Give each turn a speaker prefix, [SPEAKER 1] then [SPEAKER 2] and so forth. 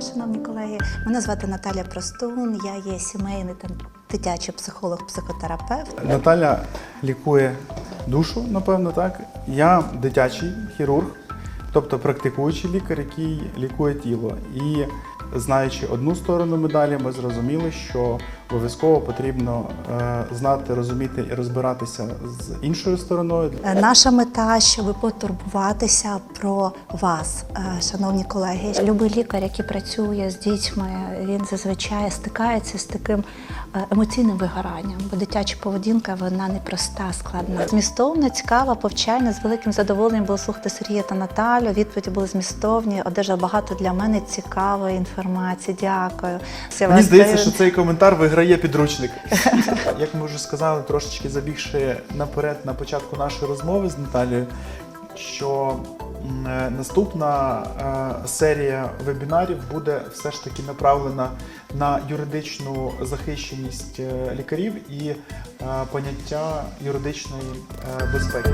[SPEAKER 1] шановні колеги. Мене звати Наталя Простун. Я є сімейний та дитячий психолог, психотерапевт.
[SPEAKER 2] Наталя лікує душу, напевно, так. Я дитячий хірург, тобто практикуючий лікар, який лікує тіло. І знаючи одну сторону медалі, ми зрозуміли, що обов'язково потрібно е, знати, розуміти і розбиратися з іншою стороною.
[SPEAKER 1] Е, Наша мета, щоб потурбуватися про вас, е, шановні колеги. Любий лікар, який працює з дітьми, він зазвичай стикається з таким емоційним вигоранням, бо дитяча поведінка вона непроста, складна. Змістовна, цікава, повчальна. З великим задоволенням було слухати Сергія та Наталю. Відповіді були змістовні. Одержав багато для мене цікавої інформації. Дякую.
[SPEAKER 2] Мені здається, що цей коментар виграє підручник. Як ми вже сказали, трошечки забігши наперед на початку нашої розмови з Наталією, що е, наступна е, серія вебінарів буде все ж таки направлена на юридичну захищеність е, лікарів і поняття юридичної безпеки.